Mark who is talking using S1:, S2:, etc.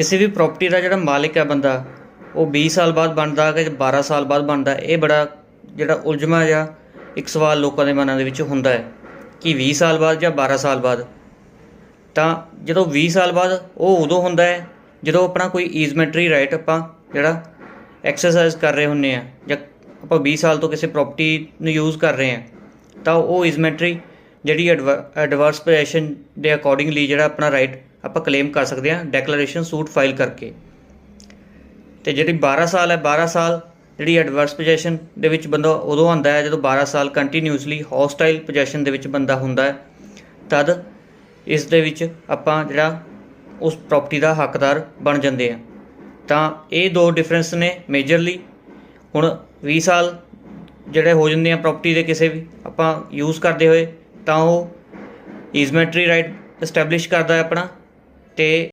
S1: ਕਿਸੇ ਵੀ ਪ੍ਰਾਪਰਟੀ ਦਾ ਜਿਹੜਾ ਮਾਲਿਕ ਹੈ ਬੰਦਾ, ਉਹ 20 ਸਾਲ ਬਾਅਦ ਬਣਦਾ ਕਿ 12 ਸਾਲ ਬਾਅਦ ਬਣਦਾ, ਇਹ ਬੜਾ ਜਿਹੜਾ ਉਲਝਮਾ ਜਿਹਾ ਇੱਕ ਸਵਾਲ ਲੋਕਾਂ ਦੇ ਮਨਾਂ ਦੇ ਵਿੱਚ ਹੁੰਦਾ ਹੈ ਕਿ 20 ਸਾਲ ਬਾਅਦ ਜਾਂ 12 ਸਾਲ ਬਾਅਦ। ਤਾਂ ਜਦੋਂ 20 ਸਾਲ ਬਾਅਦ ਉਹ ਉਦੋਂ ਹੁੰਦਾ ਹੈ ਜਦੋਂ ਆਪਣਾ ਕੋਈ ਈਜ਼ਮੈਂਟਰੀ ਰਾਈਟ ਆਪਾਂ ਜਿਹੜਾ ਐਕਸਰਸਾਈਜ਼ ਕਰ ਰਹੇ ਹੁੰਨੇ ਆ ਜਾਂ ਆਪਾਂ 20 ਸਾਲ ਤੋਂ ਕਿਸੇ ਪ੍ਰਾਪਰਟੀ ਨੂੰ ਯੂਜ਼ ਕਰ ਰਹੇ ਆ ਤਾਂ ਉਹ ਈਜ਼ਮੈਂਟਰੀ ਜਿਹੜੀ ਐਡਵਰਸ ਪੋਜੀਸ਼ਨ ਦੇ ਅਕੋਰਡਿੰਗਲੀ ਜਿਹੜਾ ਆਪਣਾ ਰਾਈਟ ਆਪਾਂ ਕਲੇਮ ਕਰ ਸਕਦੇ ਹਾਂ ਡੈਕਲੇਰੇਸ਼ਨ ਸੂਟ ਫਾਈਲ ਕਰਕੇ। ਤੇ ਜਿਹੜੀ 12 ਸਾਲ ਹੈ 12 ਸਾਲ ਜਿਹੜੀ ਐਡਵਰਸ ਪੋਜੀਸ਼ਨ ਦੇ ਵਿੱਚ ਬੰਦਾ ਉਦੋਂ ਆਉਂਦਾ ਹੈ, ਜਦੋਂ 12 ਸਾਲ ਕੰਟੀਨਿਊਸਲੀ ਹੌਸਟਾਈਲ ਪੋਜੀਸ਼ਨ ਦੇ ਵਿੱਚ ਬੰਦਾ ਹੁੰਦਾ ਹੈ। ਤਦ ਇਸ ਦੇ ਵਿੱਚ ਆਪਾਂ ਜਿਹੜਾ ਉਸ ਪ੍ਰਾਪਰਟੀ ਦਾ ਹੱਕਦਾਰ ਬਣ ਜਾਂਦੇ ਆ ਤਾਂ ਇਹ ਦੋ ਡਿਫਰੈਂਸ ਨੇ ਮੇਜਰਲੀ ਹੁਣ 20 ਸਾਲ ਜਿਹੜੇ ਹੋ ਜਾਂਦੇ ਆ ਪ੍ਰਾਪਰਟੀ ਦੇ ਕਿਸੇ ਵੀ, ਆਪਾਂ ਯੂਜ਼ ਕਰਦੇ ਹੋਏ, ਤਾਂ ਉਹ ਈਜ਼ਮੈਂਟਰੀ ਰਾਈਟ ਐਸਟੈਬਲਿਸ਼ ਕਰਦਾ ਹੈ ਆਪਣਾ। ਤੇ